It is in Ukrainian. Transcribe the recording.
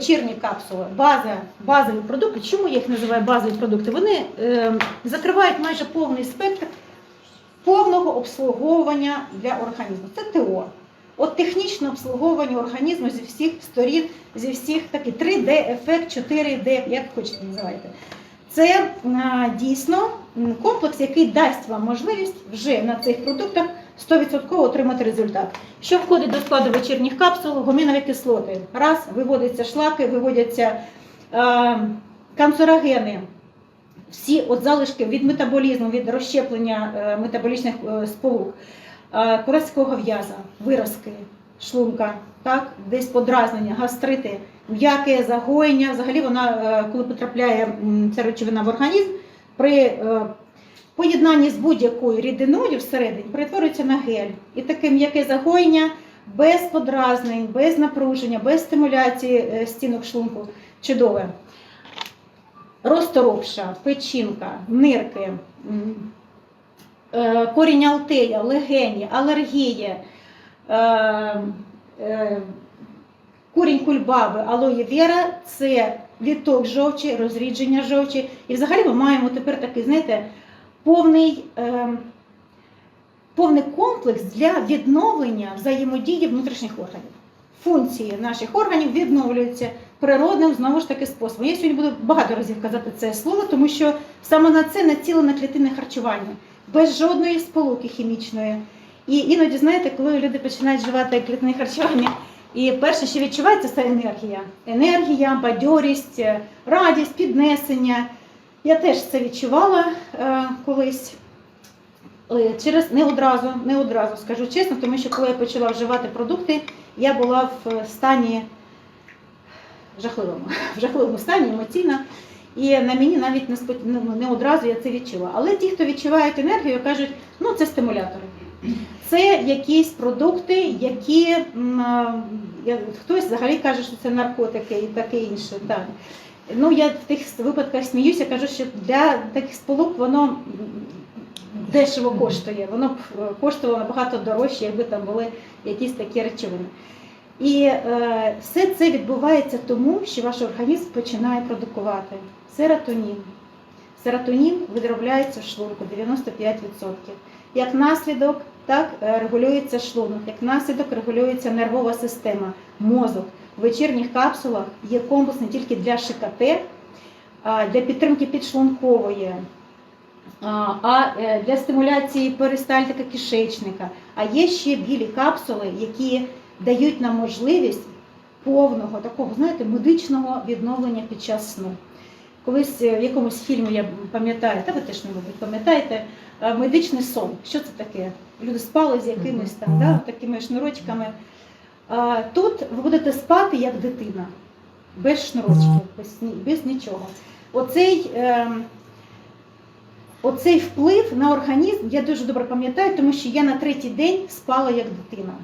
вечірні капсули, база, базові продукти. Чому я їх називаю базові продукти? Вони е, закривають майже повний спектр повного обслуговування для організму. Це ТО. От технічне обслуговування організму зі всіх сторін, зі всіх такий 3D-ефект, 4D, як хочете називайте. Це е, дійсно комплекс, який дасть вам можливість вже на цих продуктах 100% отримати результат. Що входить до складу вечірніх капсул? Гомінові кислоти. Раз, виводяться шлаки, виводяться е, канцерогени, всі от залишки від метаболізму, від розщеплення е, метаболічних е, сполук, е, курецького в'яза, виразки, шлунка, так, десь подразнення, гастрити, м'яке загоєння. Взагалі вона, е, коли потрапляє ця речовина в організм, при е, поєднанні з будь-якою рідиною всередині перетворюється на гель. І таке м'яке загоєння без подразнень, без напруження, без стимуляції е, стінок шлунку чудове. Розторопша, печінка, нирки, е, корінь алтея, легені, алергія, е, курінь кульбаби, алоє вера це відток жовчі, розрідження жовчі. І взагалі ми маємо тепер такий, знаєте, повний, е, повний комплекс для відновлення взаємодії внутрішніх органів. Функції наших органів відновлюються природним знову ж таки способом. Я сьогодні буду багато разів казати це слово, тому що саме на це націлено клітинне харчування, без жодної сполуки хімічної. І іноді, знаєте, коли люди починають вживати клітинне харчування, і перше, що відчувається, це енергія. Енергія, бадьорість, е, радість, піднесення. Я теж це відчувала е, колись. Е, Через не одразу, не одразу скажу чесно, тому що коли я почала вживати продукти, я була в стані жахливому, в жахливому стані емоційно. І на мені навіть не, спо- ну, не одразу я це відчула. Але ті, хто відчувають енергію, кажуть, ну це стимулятори. Це якісь продукти, які я- хтось взагалі каже, що це наркотики і таке інше. Так. Ну, я в тих випадках сміюся, кажу, що для таких сполук воно дешево коштує. Воно б е, коштувало набагато дорожче, якби там були якісь такі речовини. І е, все це відбувається тому, що ваш організм починає продукувати серотонін. Серотонін видробляється в шлунку 95%. Як наслідок, так е, регулюється шлунок, як наслідок регулюється нервова система, мозок. В вечірніх капсулах є комплекс не тільки для ШКТ, для підтримки підшлункової, а е, для стимуляції перистальтика кишечника. А є ще білі капсули, які дають нам можливість повного такого, знаєте, медичного відновлення під час сну. Колись е, в якомусь фільмі я пам'ятаю, та ви теж, мабуть, пам'ятаєте, е, медичний сон. Що це таке? Люди спали з якимись там, да, такими шнурочками. А Тут ви будете спати як дитина, без шнурочків, без, без нічого. Оцей, е, оцей вплив на організм я дуже добре пам'ятаю, тому що я на третій день спала як дитина.